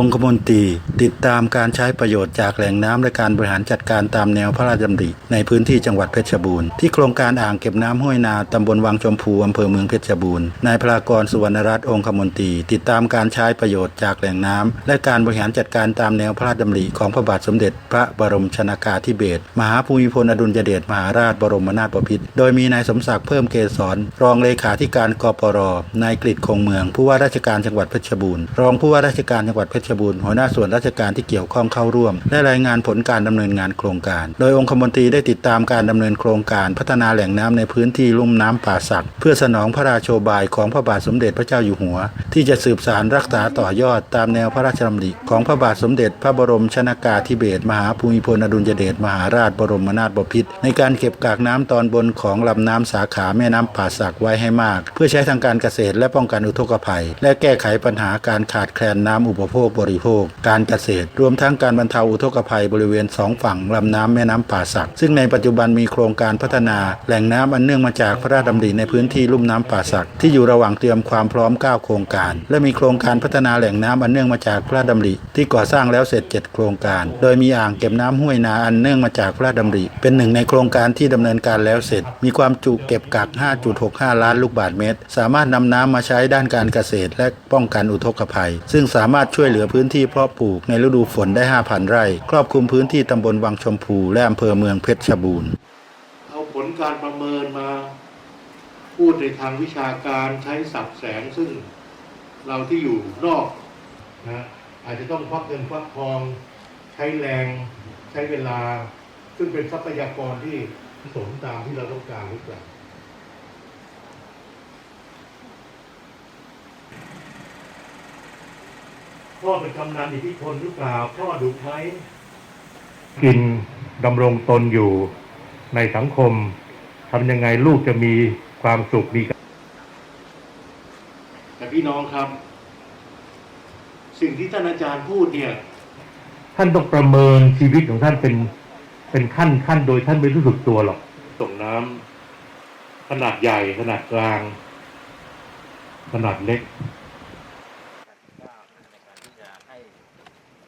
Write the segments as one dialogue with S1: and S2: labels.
S1: องคมนตรีติดตามการใช้ประโยชน์จากแหล่งน้ำและการบริหารจัดการตามแนวพระราชดำริในพื้นที่จังหวัดเพชรบูรณ์ที่โครงการอ่างเก็บน้ำห้วยนาตำบลวังชมพูอำเภอเมืองเพชรบูรณ์นายพลากรสุวรรณรัตน์องคมนตรีติดตามการใช้ประโยชน์จากแหล่งน้ำและการบริหารจัดการตามแนวพระราชดำริของพระบาทสมเด็จ พระบรมชนากาธิเบศรมหาภูมิพลอดุลยเดชมหาราชบรมนาถบพิตรโดยมีนายสมศักดิ์เพิ่มเกษรรองเลขาธิการกปรนายกฤษคงเมือง ผู้ว่าราชการจังหวัดเพชรบูรณ์รองผู้ว่าราชการจังหวัดเพชรบูรณ์หัวหน้าส่วนราชการที่เกี่ยวข้องเข้าร่วม และรายงานผลการดำเนินงานโครงการ โดยองคมนตรีได้ติดตามการดำเนินโครงการพัฒนาแหล่งน้ำในพื้นที่ลุ่มน้ำป่าสัก เพื่อสนองพระราโชบายของพระบาทสมเด็จพระเจ้าอยู่หัว ที่จะสืบสารรักษาต่อยอดตามแนวพระราชดำริของพระบาทสมเด็จพระบรมชนากาธิเบศรมหาภูมิพลอดุลยเดชมหาราชบรมนาถบพิตรในการเก็บกากน้ำตอนบนของลำน้ำสาขาแม่น้ำป่าสักไว้ให้มาก เพื่อใช้ทางการเกษตรและป้องกันอุทกภัย และแก้ไขปัญหาการขาดแคลนน้ำอุปโภคบริโภค การเกษตร รวมทั้งการบรรเทาอุทกภัยบริเวณสองฝั่งลำน้ำแม่น้ำป่าสัก ซึ่งในปัจจุบันมีโครงการพัฒนา แหล่งน้ำอันเนื่องมาจากพระราชดำริในพื้นที่ลุ่มน้ำป่าสัก ที่อยู่ระหว่างเตรียมความพร้อม 9 โครงการ และมีโครงการพัฒนาแหล่งน้ำอันเนื่องมาจากพระราชดำริ ที่ก่อสร้างแล้วเสร็จ 7 โครงการ โดยมีอ่างเก็บน้ำห้วยนาอันเนื่องมาจากพระราชดำริ เป็นหนึ่งในโครงการที่ดำเนินการแล้วเสร็จ มีความจุเก็บกัก 5.65 ล้านลูกบาศก์เมตร สามารถนำน้ำมาใช้ด้านการเกษตร และป้องกันอุทกภัย ซึ่งสามารถช่วยเหลือพื้นที่เพาะปลูกในฤดูฝนได้ 5,000 ไร่ ครอบคลุมพื้นที่ตำบลวังชมพู และอำเภอเมืองเพชรบูรณ์
S2: เอาผลการประเมินมา พูดในทางวิชาการใช้สับแสงซึ่งเราที่อยู่นอกนะอาจจะต้องควักเงินควักทอง ใช้แรงใช้เวลา ซึ่งเป็นทรัพยากรที่สมตามที่เราต้องการหรือเปล่า พ่อเป็นกำนันอิทธิพลหรือเปล่าพ่อดุไหมกินดำรงตนอยู่ในสังคมทำยังไงลูกจะมีความสุขมีแต่พี่น้องครับ สิ่งที่ท่านอาจารย์พูดเนี่ย ท่านต้องประเมินชีวิตของท่านเป็นเป็นขั้นขั้นโดยท่านไม่รู้สึกตัวหรอกส่งน้ำขนาดใหญ่ขนาดกลาง ขนาดเล็ก
S3: ก็ในการที่จะให้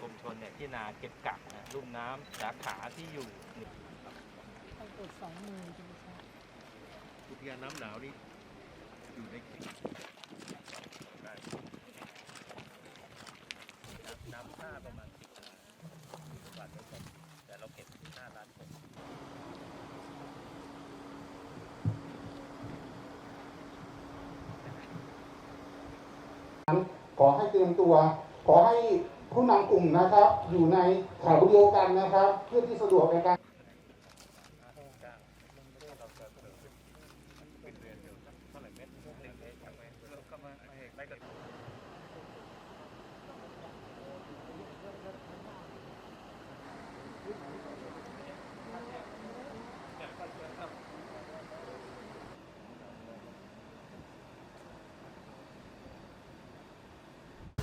S3: กรมชนเนี่ยที่นาเก็บกักนะลุ่มน้ำสาขาที่อยู่
S4: ต้องตรวจสองมือใช่ไหมคะ
S2: อุทยานน้ำหนาวนี่อยู่ในเขต
S3: น้ำค่าประมาณสิบล้านบาทไม่ครบแต่เราเก็บห้าล้านคน
S5: ขอให้เตรียมตัว ขอให้ ผู้นำกลุ่มนะครับ อยู่ในแถวเดียวกันนะครับ เพื่อที่สะดวกในการ